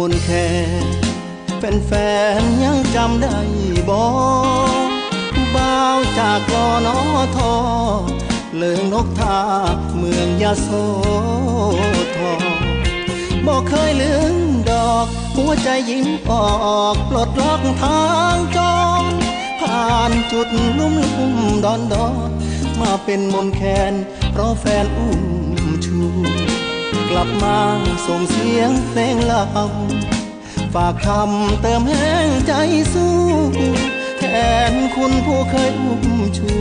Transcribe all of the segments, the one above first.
คือมนแคนเป็นแฟนๆยังจำได้บ่บ่าวจากกลอนอทอเลิงนกทาเมืองยาโสธรบอกเคยลืมดอก หัวใจยิ้มออกปลดล็อกทางจรผ่านจุดลุ่มลุ่มดอนดอนมาเป็นมนแคนเพราะแฟนอุ้มชู กลับมาส่งเสียงเพลงลำฝากคำเติมแห้งใจสู้ แทนคุณผู้เคยอุ้มชู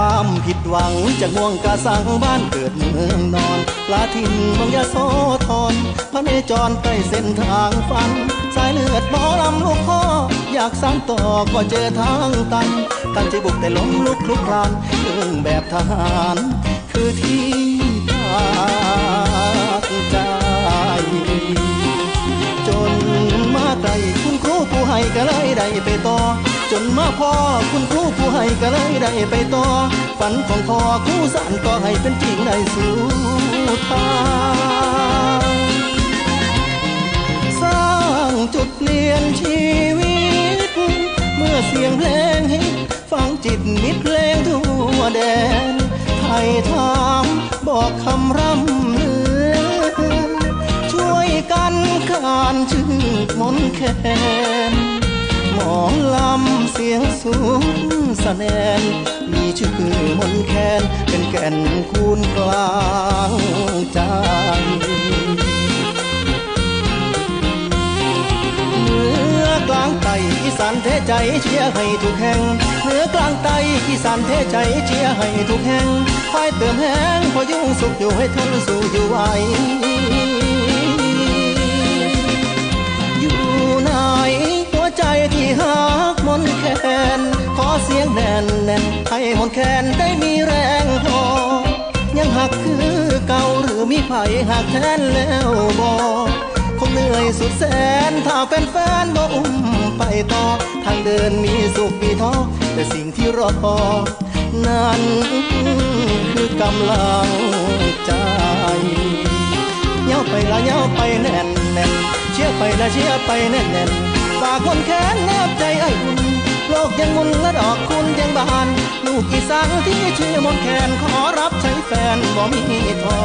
ความผิดหวังจากม่วงกาสังบ้านเกิดเมืองนอนลาทินเมืองยาโสธรพระเนจรใกล้เส้นทางฝัน สายเลือดหมอลำลูกพ่ออยากสานต่อก็เจอทางตัน ตั้งใจบุกแต่ล้มลุกคลุกคลานเรื่องแบบทหาร คือที่ตั้งใจจนมาไกลคุณครูผู้ให้ก็เลยได้ไปต่อ จนมาพอคุณครูผู้ให้ก็เลยได้ไปต่อ ฝันของพ่อครูสานก็ให้เป็นจริงได้สู่ทางสร้างจุดเปลี่ยนชีวิต เมื่อเสียงเพลงฮิตฟังจิตมิตรเพลงทั่วแดนไทยถามบอกคำร่ำลือ ช่วยกันขานชื่อมนแคน หมอลำเสียงสูงสแนน มีชื่อมนแคนเป็นแก่นคูณกลางใจเหนือกลางไตอีสานเทใจเชียร์ให้ทุกแห่งเหนือกลางไตอีสานเทใจเชียร์ให้ทุกแห่งคอยเติมแห้งพอยุ่งสุขอยู่ให้ทนสู้อยู่ไหว มีแรงพอ ยังหักคือเก่าหรือมีไผหักแทนแล้วบ่คงเหนื่อยสุดแสน ถ้าเป็นแฟนบ่อุ้มไปต่อ ทางเดินมีสุขมีท้อแต่สิ่งที่รอ นั้นคือกำลังใจเย้าไปละเย้าไปแน่นแน่นเชื่อไปละเชื่อไปแน่นแน่นฝากคนแค้นแนบใจไอ้คุณโลกยังมุน กอีสานที่ชื่อมนแคนขอรับใช้แฟนบ่มีทอ